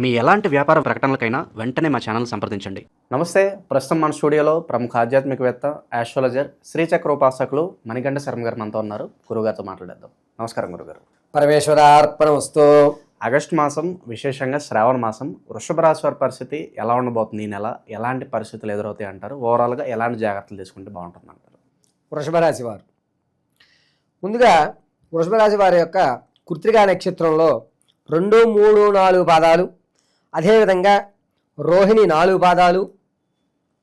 మీ ఎలాంటి వ్యాపార ప్రకటనలకైనా వెంటనే మా ఛానల్ సంప్రదించండి. నమస్తే ప్రస్తుతం మన స్టూడియోలో ప్రముఖ ఆధ్యాత్మికవేత్త ఆస్ట్రాలజర్ శ్రీచక్ర ఉపాసకులు మణికంఠ శర్మ గారు మనతో ఉన్నారు. గురుగారితో మాట్లాడేద్దాం. నమస్కారం గురుగారు పరమేశ్వరార్పణమస్తు. ఆగస్టు మాసం విశేషంగా శ్రావణ మాసం వృషభ రాశి వారి పరిస్థితి ఎలా ఉండబోతుంది ఈ నెల? ఎలాంటి పరిస్థితులు ఎదురవుతాయి అంటారు? ఓవరాల్గా ఎలాంటి జాగ్రత్తలు తీసుకుంటే బాగుంటుంది అంటారు? వృషభ రాశి వారు. ముందుగా వృషభ రాశి వారి యొక్క కృత్రికా నక్షత్రంలో రెండు మూడు నాలుగు పాదాలు అదేవిధంగా రోహిణి నాలుగు పాదాలు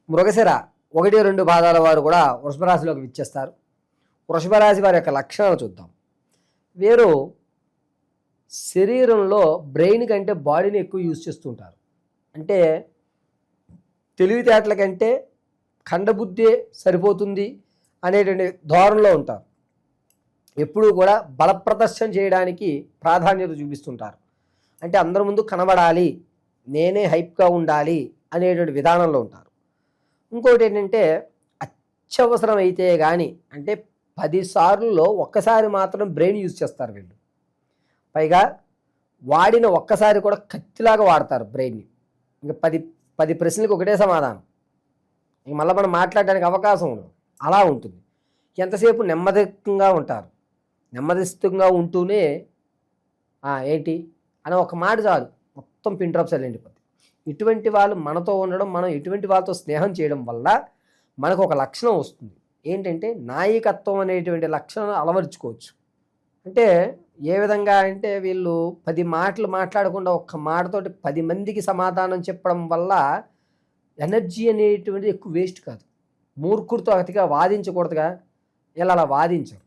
మృగశిర ఒకటి రెండు పాదాల వారు కూడా వృషభరాశిలోకి విచ్చేస్తారు. వృషభరాశి వారి యొక్క లక్షణాలు చూద్దాం. వీరు శరీరంలో బ్రెయిన్ కంటే బాడీని ఎక్కువ యూజ్ చేస్తుంటారు. అంటే తెలివితేటల కంటే ఖండబుద్ధి సరిపోతుంది అనేటువంటి ధోరణిలో ఉంటారు. ఎప్పుడూ కూడా బలప్రదర్శన చేయడానికి ప్రాధాన్యత చూపిస్తుంటారు. అంటే అందరి ముందు కనబడాలి నేనే హైప్గా ఉండాలి అనేటువంటి విధానంలో ఉంటారు. ఇంకోటి ఏంటంటే అత్యవసరం అయితే కానీ అంటే పదిసార్లులో ఒక్కసారి మాత్రం బ్రెయిన్ యూజ్ చేస్తారు వీళ్ళు. పైగా వాడిన ఒక్కసారి కూడా కత్తిలాగా వాడతారు బ్రెయిన్ని ఇంకా పది పది ప్రశ్నలకు ఒకటే సమాధానం. ఇంక మళ్ళీ మనం మాట్లాడడానికి అవకాశం ఉండదు. అలా ఉంటుంది. ఎంతసేపు నెమ్మదిగా ఉంటారు. నెమ్మదిస్తంగా ఉంటూనే ఏంటి? అని ఒక మాట చాలు. మొత్తం పింట్రప్స్ వెళ్ళిపోతుంది ఇటువంటి వాళ్ళు మనతో ఉండడం మనం ఇటువంటి వాళ్ళతో స్నేహం చేయడం వల్ల మనకు ఒక లక్షణం వస్తుంది. ఏంటంటే నాయకత్వం అనేటువంటి లక్షణం అలవరుచుకోవచ్చు. అంటే ఏ విధంగా అంటే వీళ్ళు పది మాటలు మాట్లాడకుండా ఒక్క మాటతోటి పది మందికి సమాధానం చెప్పడం వల్ల ఎనర్జీ అనేటువంటిది ఎక్కువ వేస్ట్ కాదు. మూర్ఖుడితో అతిగా వాదించకూడదుగా. వీళ్ళు అలా వాదించరు.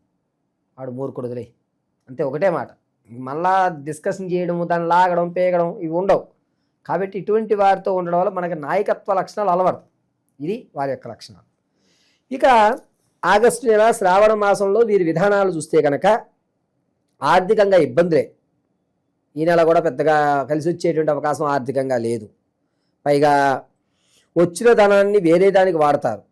వాడు మూర్ఖుడులే అంతే ఒకటే మాట. మళ్ళా డిస్కషన్ చేయడం దాన్ని లాగడం పేగడం ఇవి ఉండవు. కాబట్టి ఇటువంటి వారితో ఉండడం వల్ల మనకి నాయకత్వ లక్షణాలు అలవడతాయి ఇది వారి యొక్క లక్షణాలు. ఇక ఆగస్టు నెల శ్రావణ మాసంలో వీరి విధానాలు చూస్తే కనుక ఆర్థికంగా ఇబ్బందులే. ఈ నెల కూడా పెద్దగా కలిసి వచ్చేటువంటి అవకాశం ఆర్థికంగా లేదు. పైగా వచ్చిన ధనాన్ని వేరే దానికి వాడతారు.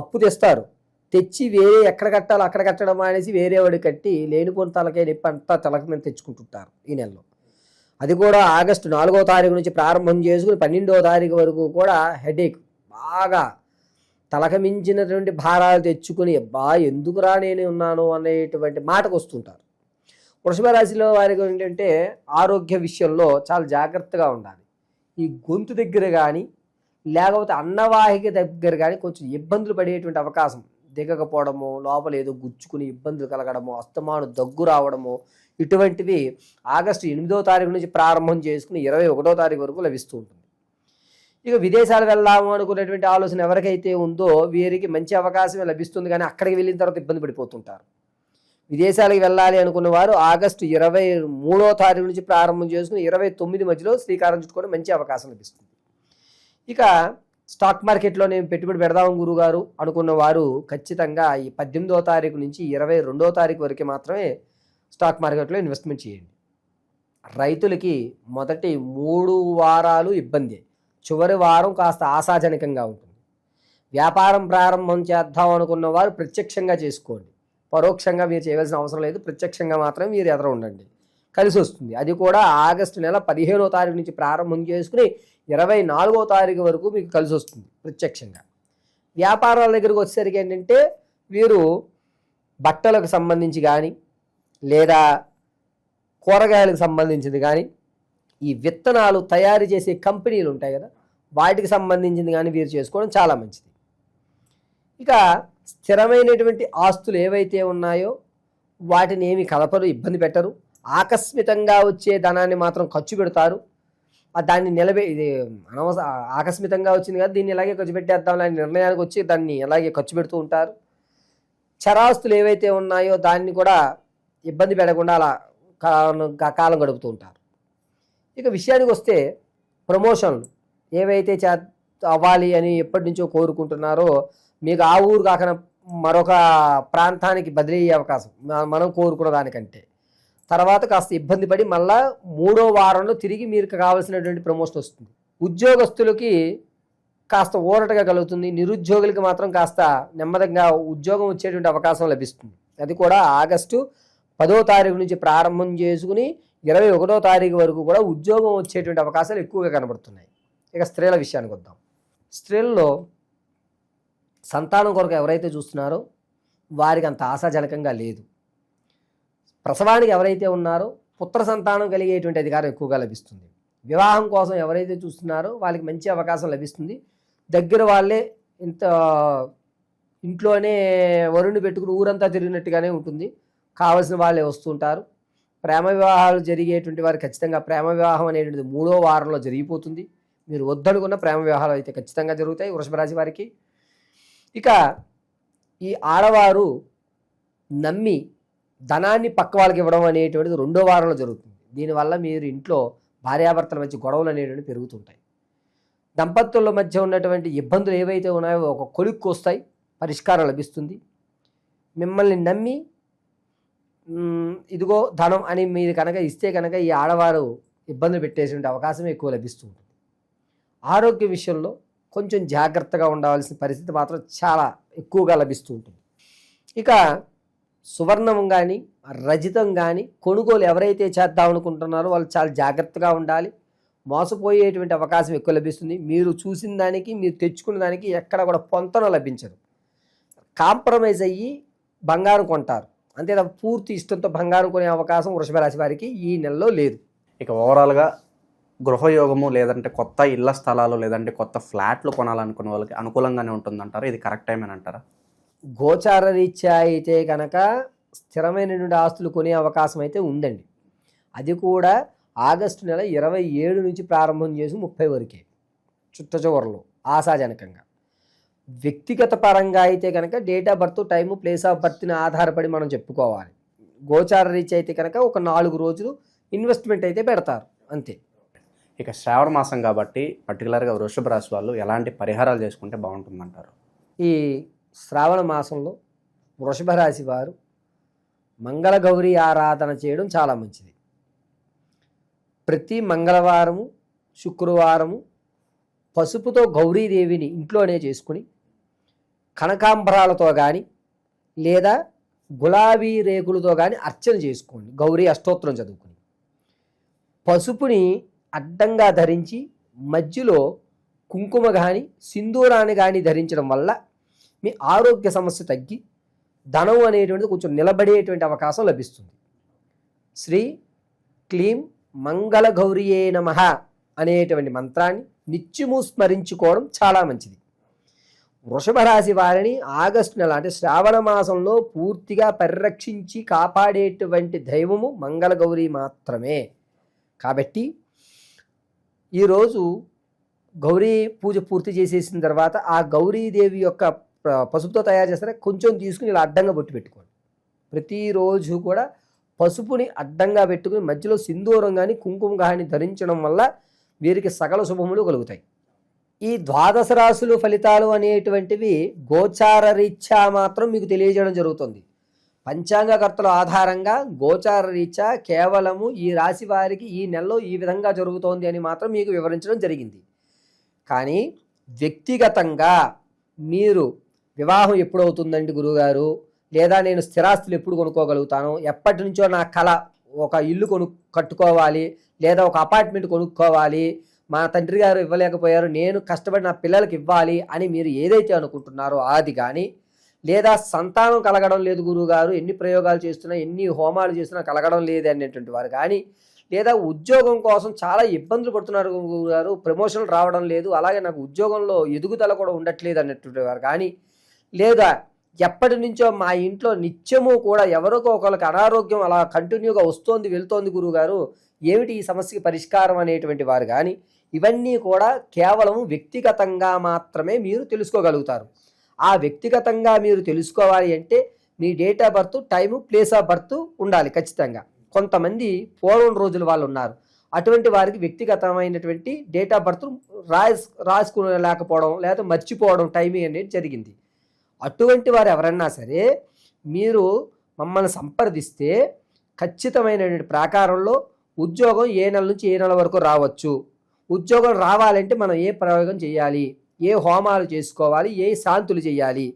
అప్పు తెస్తారు. తెచ్చి వేరే ఎక్కడ కట్టాలో అక్కడ కట్టడం అనేసి వేరే వాడు కట్టి లేనిపోని తలకే నొప్పి అంతా తలక మీద తెచ్చుకుంటుంటారు ఈ నెలలో. అది కూడా ఆగస్టు నాలుగో తారీఖు నుంచి ప్రారంభం చేసుకుని పన్నెండో తారీఖు వరకు కూడా హెడేక్. బాగా తలక మించినటువంటి భారాలు తెచ్చుకుని బా ఎందుకురా నేను ఉన్నాను అనేటువంటి మాటకు వస్తుంటారు. వృషభ రాశిలో వారికి ఏంటంటే ఆరోగ్య విషయంలో చాలా జాగ్రత్తగా ఉండాలి. ఈ గొంతు దగ్గర కానీ లేకపోతే అన్నవాహిక దగ్గర కానీ కొంచెం ఇబ్బందులు పడేటువంటి అవకాశం దిగకపోవడము లోపల ఏదో గుచ్చుకుని ఇబ్బందులు కలగడము అస్తమాను దగ్గు రావడము ఇటువంటివి ఆగస్టు ఎనిమిదో తారీఖు నుంచి ప్రారంభం చేసుకుని ఇరవై ఒకటో తారీఖు వరకు లభిస్తూ ఉంటుంది. ఇక విదేశాలు వెళ్దాము అనుకునేటువంటి ఆలోచన ఎవరికైతే ఉందో వీరికి మంచి అవకాశమే లభిస్తుంది కానీ అక్కడికి వెళ్ళిన తర్వాత ఇబ్బంది పడిపోతుంటారు. విదేశాలకు వెళ్ళాలి అనుకున్న వారు ఆగస్టు ఇరవై మూడో తారీఖు నుంచి ప్రారంభం చేసుకుని ఇరవై తొమ్మిది మధ్యలో శ్రీకారం చుట్టుకొని మంచి అవకాశం లభిస్తుంది. ఇక స్టాక్ మార్కెట్లో నేను పెట్టుబడి పెడదాం గురుగారు అనుకున్న వారు ఖచ్చితంగా ఈ పద్దెనిమిదో తారీఖు నుంచి ఇరవై రెండో తారీఖు వరకు మాత్రమే స్టాక్ మార్కెట్లో ఇన్వెస్ట్మెంట్ చేయండి. రైతులకి మొదటి మూడు వారాలు ఇబ్బంది. చివరి వారం కాస్త ఆశాజనకంగా ఉంటుంది. వ్యాపారం ప్రారంభం చేద్దాం అనుకున్న వారు ప్రత్యక్షంగా చేసుకోండి. పరోక్షంగా మీరు చేయవలసిన అవసరం లేదు. ప్రత్యక్షంగా మాత్రం మీరు ఎదురు ఉండండి కలిసి వస్తుంది అది కూడా ఆగస్టు నెల పదిహేనో తారీఖు నుంచి ప్రారంభం చేసుకుని ఇరవై నాలుగో తారీఖు వరకు మీకు కలిసి వస్తుంది ప్రత్యక్షంగా. వ్యాపారాల దగ్గరకు వచ్చేసరికి ఏంటంటే వీరు బట్టలకు సంబంధించి కానీ లేదా కూరగాయలకు సంబంధించింది కానీ ఈ విత్తనాలు తయారు చేసే కంపెనీలు ఉంటాయి కదా వాటికి సంబంధించింది కానీ వీరు చేసుకోవడం చాలా మంచిది. ఇక స్థిరమైనటువంటి ఆస్తులు ఏవైతే ఉన్నాయో వాటిని ఏమి కలపరు ఇబ్బంది పెట్టరు. ఆకస్మితంగా వచ్చే ధనాన్ని మాత్రం ఖర్చు పెడతారు. దాన్ని నిలబె ఇది అనవస ఆకస్మితంగా వచ్చింది కదా దీన్ని ఇలాగే ఖర్చు పెట్టేద్దాం అనే నిర్ణయానికి వచ్చి దాన్ని అలాగే ఖర్చు పెడుతూ ఉంటారు. చరాస్తులు ఏవైతే ఉన్నాయో దాన్ని కూడా ఇబ్బంది పెట్టకుండా అలా కాలం కాలం గడుపుతూ ఉంటారు. ఇక విషయానికి వస్తే ప్రమోషన్లు ఏవైతే చే అవ్వాలి అని ఎప్పటి నుంచో కోరుకుంటున్నారో మీకు ఆ ఊరు కాకుండా మరొక ప్రాంతానికి బదిలీ అయ్యే అవకాశం. మనం కోరుకున్న దానికంటే. తర్వాత కాస్త ఇబ్బంది పడి మళ్ళా మూడో వారంలో తిరిగి మీరు కావాల్సినటువంటి ప్రమోషన్ వస్తుంది. ఉద్యోగస్తులకి కాస్త ఊరటగా కలుగుతుంది. నిరుద్యోగులకి మాత్రం కాస్త నెమ్మదిగా ఉద్యోగం వచ్చేటువంటి అవకాశం లభిస్తుంది. అది కూడా ఆగస్టు పదో తారీఖు నుంచి ప్రారంభం చేసుకుని ఇరవై ఒకటో తారీఖు వరకు కూడా ఉద్యోగం వచ్చేటువంటి అవకాశాలు ఎక్కువగా కనబడుతున్నాయి. ఇక స్త్రీల విషయానికి వద్దాం. స్త్రీల్లో సంతానం కొరకు ఎవరైతే చూస్తున్నారో వారికి అంత ఆశాజనకంగా లేదు. ప్రసవానికి ఎవరైతే ఉన్నారో పుత్ర సంతానం కలిగేటువంటి అధికారం ఎక్కువగా లభిస్తుంది. వివాహం కోసం ఎవరైతే చూస్తున్నారో వాళ్ళకి మంచి అవకాశం లభిస్తుంది. దగ్గర వాళ్ళే ఇంత ఇంట్లోనే వరుణ్ణి పెట్టుకుని ఊరంతా తిరిగినట్టుగానే ఉంటుంది. కావలసిన వాళ్ళే వస్తుంటారు ప్రేమ వివాహాలు జరిగేటువంటి వారు ఖచ్చితంగా ప్రేమ వివాహం అనేటువంటిది మూడో వారంలో జరిగిపోతుంది. మీరు వద్దనుకున్న ప్రేమ వివాహాలు అయితే ఖచ్చితంగా జరుగుతాయి వృషభరాశి వారికి. ఇక ఈ ఆడవారు నమ్మి ధనాన్ని పక్క వాళ్ళకి ఇవ్వడం అనేటువంటిది రెండో వారంలో జరుగుతుంది. దీనివల్ల మీరు ఇంట్లో భార్యాభర్తల మధ్య గొడవలు అనేటువంటివి పెరుగుతుంటాయి. దంపతుల మధ్య ఉన్నటువంటి ఇబ్బందులు ఏవైతే ఉన్నాయో ఒక కొలుక్కు వస్తాయి పరిష్కారం లభిస్తుంది. మిమ్మల్ని నమ్మి ఇదిగో ధనం అని మీరు కనుక ఇస్తే కనుక ఈ ఆడవారు ఇబ్బందులు పెట్టేసే అవకాశం ఎక్కువ లభిస్తూ ఉంటుంది. ఆరోగ్య విషయంలో కొంచెం జాగ్రత్తగా ఉండవలసిన పరిస్థితి మాత్రం చాలా ఎక్కువగా లభిస్తూ ఉంటుంది. ఇక సువర్ణం కానీ రజితం కానీ కొనుగోలు ఎవరైతే చేద్దాం అనుకుంటున్నారో వాళ్ళు చాలా జాగ్రత్తగా ఉండాలి. మోసపోయేటువంటి అవకాశం ఎక్కువ లభిస్తుంది. మీరు చూసిన దానికి మీరు తెచ్చుకున్న దానికి ఎక్కడ కూడా పొంతన లభించదు. కాంప్రమైజ్ అయ్యి బంగారం కొంటారు. అంతే తప్ప పూర్తి ఇష్టంతో బంగారం కొనే అవకాశం వృషభ రాశి వారికి ఈ నెలలో లేదు. ఇక ఓవరాల్గా గృహయోగము లేదంటే కొత్త ఇళ్ళ స్థలాలు లేదంటే కొత్త ఫ్లాట్లు కొనాలనుకునే వాళ్ళకి అనుకూలంగానే ఉంటుందంటారా? ఇది కరెక్ట్ టైం అని అంటారా? గోచార రీత్యా అయితే కనుక స్థిరమైనటువంటి ఆస్తులు కొనే అవకాశం అయితే ఉందండి. అది కూడా ఆగస్టు నెల ఇరవై ఏడు నుంచి ప్రారంభం చేసి ముప్పై వరకే చుట్ట చివరిలో ఆశాజనకంగా. వ్యక్తిగత పరంగా అయితే కనుక date of birth time place of బర్త్ని ఆధారపడి మనం చెప్పుకోవాలి. గోచార రీత్యా అయితే కనుక ఒక నాలుగు రోజులు ఇన్వెస్ట్మెంట్ అయితే పెడతారు. అంతే. ఇక శ్రావణ మాసం కాబట్టి పర్టికులర్గా వృషభ రాశి వాళ్ళు ఎలాంటి పరిహారాలు చేసుకుంటే బాగుంటుందంటారు? ఈ శ్రావణ మాసంలో వృషభ రాశి వారు మంగళ గౌరీ ఆరాధన చేయడం చాలా మంచిది. ప్రతి మంగళవారము శుక్రవారము పసుపుతో గౌరీదేవిని ఇంట్లోనే చేసుకుని కనకాంబరాలతో కానీ లేదా గులాబీ రేకులతో కానీ అర్చన చేసుకోండి. గౌరీ అష్టోత్తరం చదువుకుని. పసుపుని అడ్డంగా ధరించి మధ్యలో కుంకుమ కానీ సింధూరాన్ని కానీ ధరించడం వల్ల మీ ఆరోగ్య సమస్య తగ్గి ధనం అనేటువంటిది కొంచెం నిలబడేటువంటి అవకాశం లభిస్తుంది. శ్రీ క్లీం మంగళ గౌరియే నమ అనేటువంటి మంత్రాన్ని నిత్యము స్మరించుకోవడం చాలా మంచిది. వృషభ రాశి వారిని ఆగస్టు నెల అంటే శ్రావణ మాసంలో పూర్తిగా పరిరక్షించి కాపాడేటువంటి దైవము మంగళగౌరి మాత్రమే. కాబట్టి ఈరోజు గౌరీ పూజ పూర్తి చేసేసిన తర్వాత ఆ గౌరీదేవి యొక్క పసుపుతో తయారు చేస్తారా? కొంచెం తీసుకుని ఇలా అడ్డంగా బొట్టు పెట్టుకోండి. ప్రతిరోజు కూడా పసుపుని అడ్డంగా పెట్టుకుని మధ్యలో సింధూరం కానీ కుంకుమ కానీ ధరించడం వల్ల వీరికి సకల శుభములు కలుగుతాయి. ఈ ద్వాదశ రాశులు ఫలితాలు అనేటువంటివి గోచార రీత్యా మాత్రం మీకు తెలియజేయడం జరుగుతుంది. పంచాంగకర్తల ఆధారంగా గోచార రీత్యా కేవలము ఈ రాశి వారికి ఈ నెలలో ఈ విధంగా జరుగుతోంది అని మాత్రం మీకు వివరించడం జరిగింది. కానీ వ్యక్తిగతంగా మీరు వివాహం ఎప్పుడవుతుందండి గురువుగారు? లేదా నేను స్థిరాస్తులు ఎప్పుడు కొనుక్కోగలుగుతాను? ఎప్పటి నుంచో నా కళ ఒక ఇల్లు కొను కట్టుకోవాలి లేదా ఒక అపార్ట్మెంట్ కొనుక్కోవాలి. మా తండ్రి గారు ఇవ్వలేకపోయారు. నేను కష్టపడి నా పిల్లలకి ఇవ్వాలి అని మీరు ఏదైతే అనుకుంటున్నారో అది కానీ లేదా సంతానం కలగడం లేదు గురువుగారు. ఎన్ని ప్రయోగాలు చేస్తున్నా ఎన్ని హోమాలు చేస్తున్నా కలగడం లేదు అనేటువంటి వారు కానీ లేదా ఉద్యోగం కోసం చాలా ఇబ్బందులు పడుతున్నారు గురువుగారు. ప్రమోషన్లు రావడం లేదు. అలాగే నాకు ఉద్యోగంలో ఎదుగుదల కూడా ఉండట్లేదు అన్నటువంటి వారు కానీ లేదా ఎప్పటి నుంచో మా ఇంట్లో నిత్యము కూడా ఎవరికో ఒకరికి అనారోగ్యం అలా కంటిన్యూగా వస్తోంది వెళ్తోంది గురువుగారు ఏమిటి ఈ సమస్యకి పరిష్కారం అనేటువంటి వారు కానీ ఇవన్నీ కూడా కేవలం వ్యక్తిగతంగా మాత్రమే మీరు తెలుసుకోగలుగుతారు. ఆ వ్యక్తిగతంగా మీరు తెలుసుకోవాలి అంటే మీ date of birth time place of birth ఉండాలి ఖచ్చితంగా. కొంతమంది పూర్వం రోజుల వాళ్ళు ఉన్నారు. అటువంటి వారికి వ్యక్తిగతమైనటువంటి డేట్ ఆఫ్ బర్త్ రాస్ రాసుకునేలేకపోవడం లేదా మర్చిపోవడం టైమింగ్ అనేది జరిగింది. అటువంటి వారు ఎవరన్నా సరే మీరు మమ్మల్ని సంప్రదిస్తే ఖచ్చితమైనటువంటి ప్రాకారంలో ఉద్యోగం ఏ నెల నుంచి ఏ నెల వరకు రావచ్చు. ఉద్యోగం రావాలంటే మనం ఏ ప్రయోగం చేయాలి? ఏ హోమాలు చేసుకోవాలి? ఏ శాంతులు చేయాలి?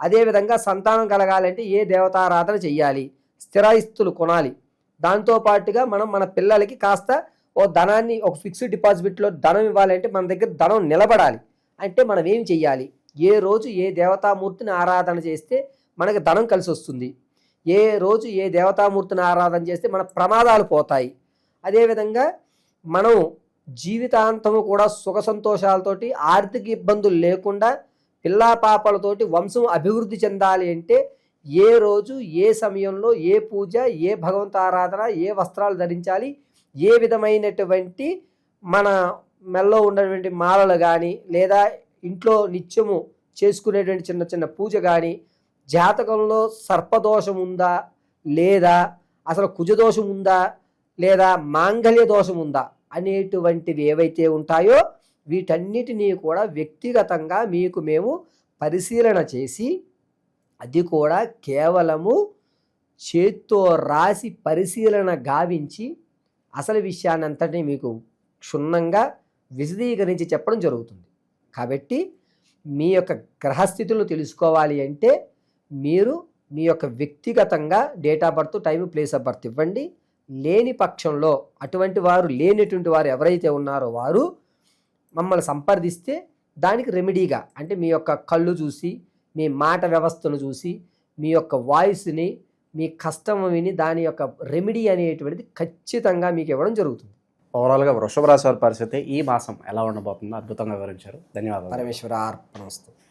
అదేవిధంగా సంతానం కలగాలంటే ఏ దేవతారాధన చేయాలి? స్థిరాస్తులు కొనాలి. దాంతో పాటుగా మనం మన పిల్లలకి కాస్త ఓ ధనాన్ని ఒక ఫిక్స్డ్ డిపాజిట్లో ధనం ఇవ్వాలంటే మన దగ్గర ధనం నిలబడాలి. అంటే మనం ఏం చెయ్యాలి ఏ రోజు ఏ దేవతామూర్తిని ఆరాధన చేస్తే మనకి ధనం కలిసి వస్తుంది. ఏ రోజు ఏ దేవతామూర్తిని ఆరాధన చేస్తే మన ప్రమాదాలు పోతాయి. అదేవిధంగా మనం జీవితాంతము కూడా సుఖ సంతోషాలతోటి ఆర్థిక ఇబ్బందులు లేకుండా పిల్లా పాపలతోటి వంశం అభివృద్ధి చెందాలి అంటే ఏ రోజు ఏ సమయంలో ఏ పూజ ఏ భగవంత ఆరాధన ఏ వస్త్రాలు ధరించాలి ఏ విధమైనటువంటి మన మెల్లో ఉన్నటువంటి మాలలు కానీ లేదా ఇంట్లో నిత్యము చేసుకునేటువంటి చిన్న చిన్న పూజ కానీ జాతకంలో సర్పదోషం ఉందా లేదా అసలు కుజదోషం ఉందా లేదా మాంగళ్య దోషం ఉందా అనేటువంటివి ఏవైతే ఉంటాయో వీటన్నిటినీ కూడా వ్యక్తిగతంగా మీకు మేము పరిశీలన చేసి అది కూడా కేవలము చేత్తో రాసి పరిశీలన గావించి అసలు విషయాన్నంతటినీ మీకు క్షుణ్ణంగా విశదీకరించి చెప్పడం జరుగుతుంది. కాబట్టి మీ యొక్క గ్రహస్థితులను తెలుసుకోవాలి అంటే మీరు మీ యొక్క వ్యక్తిగతంగా date of birth time place of birth ఇవ్వండి. లేని పక్షంలో అటువంటి వారు లేనటువంటి వారు ఎవరైతే ఉన్నారో వారు మమ్మల్ని సంప్రదిస్తే దానికి రెమెడీగా అంటే మీ యొక్క కళ్ళు చూసి మీ మాట వ్యవస్థను చూసి మీ యొక్క వాయిస్ని మీ కష్టం విని దాని యొక్క రెమెడీ అనేటువంటిది ఖచ్చితంగా మీకు ఇవ్వడం జరుగుతుంది. ఓవరాల్గా వృషభ రాశి వారి పరిస్థితి ఈ మాసం ఎలా ఉండబోతుందో అద్భుతంగా వివరించారు. ధన్యవాదాలు. పరమేశ్వర అర్పణ